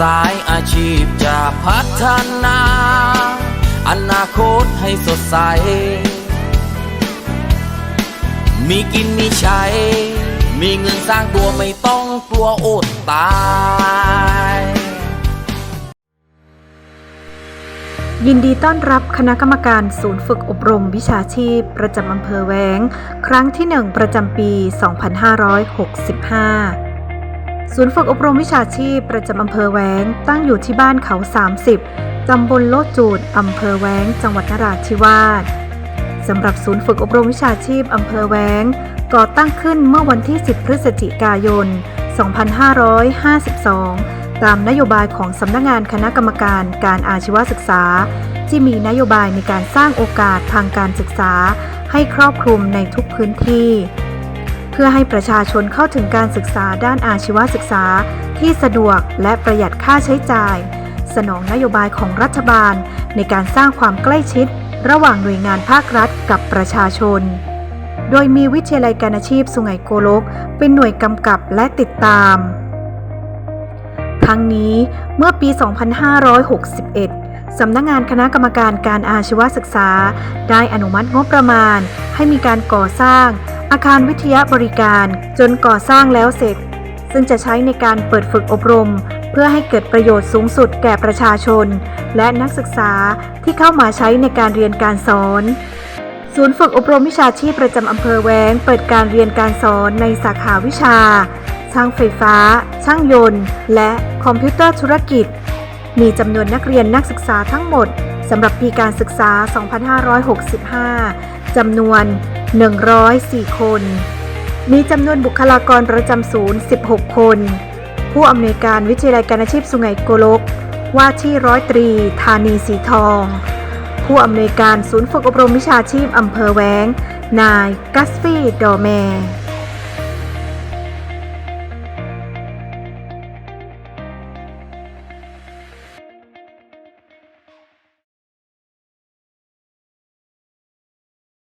สายอาชีพจะพัฒนา อนาคตให้สดใส มีกินมีใช้ มีเงินสร้างตัวไม่ต้องกลัวอดตายยินดีต้อนรับคณะกรรมการศูนย์ฝึกอบรมวิชาชีพ ประจำอำเภอแวง ครั้งที่ 1 ประจำปี 2565 ศูนย์ฝึกอบรมวิชาชีพประจำอำเภอแว้ง ตั้งอยู่ที่บ้านเขา 30 ตำบลโลดจูดอำเภอแว้ง จังหวัดนราธิวาสสำหรับศูนย์ฝึกอบรมวิชาชีพอำเภอแว้ง ก่อตั้งขึ้นเมื่อวันที่ 10 พฤศจิกายน 2552 ตามนโยบายของสำนักงานคณะกรรมการการอาชีวศึกษา ที่มีนโยบายในการสร้างโอกาสทางการศึกษาให้ครอบคลุมในทุกพื้นที่ พื่อให้ประชาชนเข้าถึงการศึกษาด้านอาชีวศึกษา ที่สะดวกและประหยัดค่าใช้จ่าย สนองนโยบายของรัฐบาล ในการสร้างความใกล้ชิด ระหว่างหน่วยงานภาครัฐกับประชาชน โดยมีวิทยาลัยการอาชีพสุไหงโกลก เป็นหน่วยกำกับและติดตาม ทั้งนี้เมื่อปี 2561สำนักงานคณะกรรมการการอาชีวศึกษา ได้อนุมัติงบประมาณ ให้มีการก่อสร้าง อาคารวิทยาบริการจนก่อสร้างแล้วเสร็จ ซึ่งจะใช้ในการเปิดฝึกอบรม เพื่อให้เกิดประโยชน์สูงสุดแก่ประชาชน และนักศึกษาที่เข้ามาใช้ในการเรียนการสอน ศูนย์ฝึกอบรมวิชาชีพประจำอำเภอแวงเปิดการเรียนการสอนในสาขาวิชา ช่างไฟฟ้า ช่างยนต์ และคอมพิวเตอร์ธุรกิจ มีจำนวนนักเรียนนักศึกษาทั้งหมดสำหรับปีการศึกษา 2565 จำนวน 104 คน มีจำนวนบุคลากรประจำศูนย์ 16 คน ผู้อำนวยการวิทยาลัยการอาชีพสุไหงโกลก ว่าที่ร้อยตรีธานีสีทอง ผู้อำนวยการศูนย์ฝึกอบรมวิชาชีพอำเภอแวง นายกัสฟี่ดอแมร์